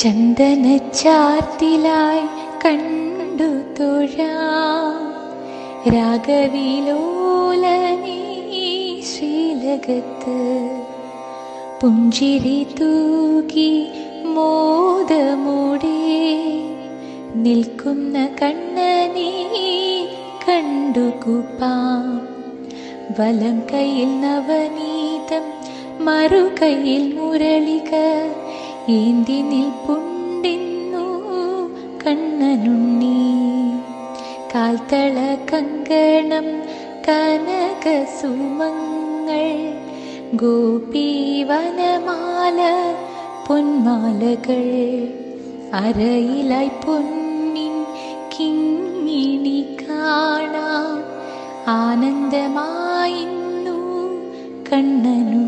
ചന്ദന ചാർത്തിലായി കണ്ടു തൊഴാം. രാഗവിലോലനീ ശ്രീലകത്ത് പുഞ്ചിരി തൂകി മോദമൂടെ നിൽക്കുന്ന കണ്ണനീ കണ്ടുകുപ്പാം വലം കയ്യിൽ നവനീതം മറുകയിൽ മുരളിക ഏന്തി നിൽപ്പുണ്ടിന്നു കണ്ണനുണ്ണി. കാൽത്തള കങ്കണം കനക സുമങ്ങൾ ഗോപീവനമാല പൊന്മാലകൾ. അരയിലായി പൊന്നിൻ കിങ്ങിണി കാണാം. ആനന്ദമായിന്നു കണ്ണനുണ്ണി.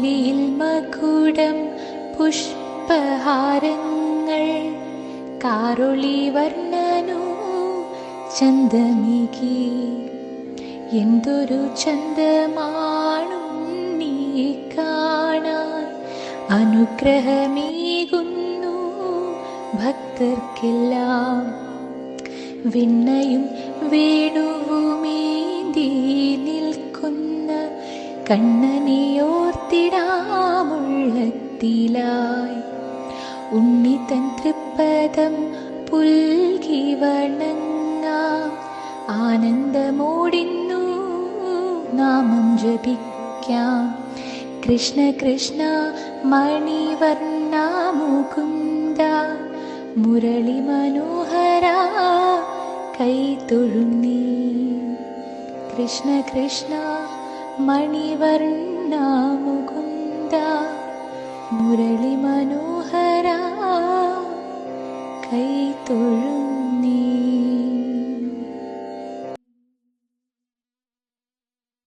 മൗലിയിൽ മകുടം പുഷ്പഹാരങ്ങൾ കാറൊളി വർണനു ചന്തമികി എന്തൊരു ചന്തമാണുണ്ണിയെ കാണാൻ അനുഗ്രഹമേകുന്നു ഭക്തർക്കെല്ലാം. വിണ്ണയും വേണുവുമേന്തി കണ്ണനെയോർത്തിടാമുള്ളത്തിലായി. ഉണ്ണിതൻ തൃപ്പദം പുൽകി വണങ്ങാം ആനന്ദമോടിന്നു നാമം ജപിക്കാം. കൃഷ്ണ കൃഷ്ണ മണിവർണ മുകുന്ദ മുരളി മനോഹര കൈ തൊഴുന്നീ കൃഷ്ണ കൃഷ്ണ मणिवर्णा मुकुन्दा मनोहरा कै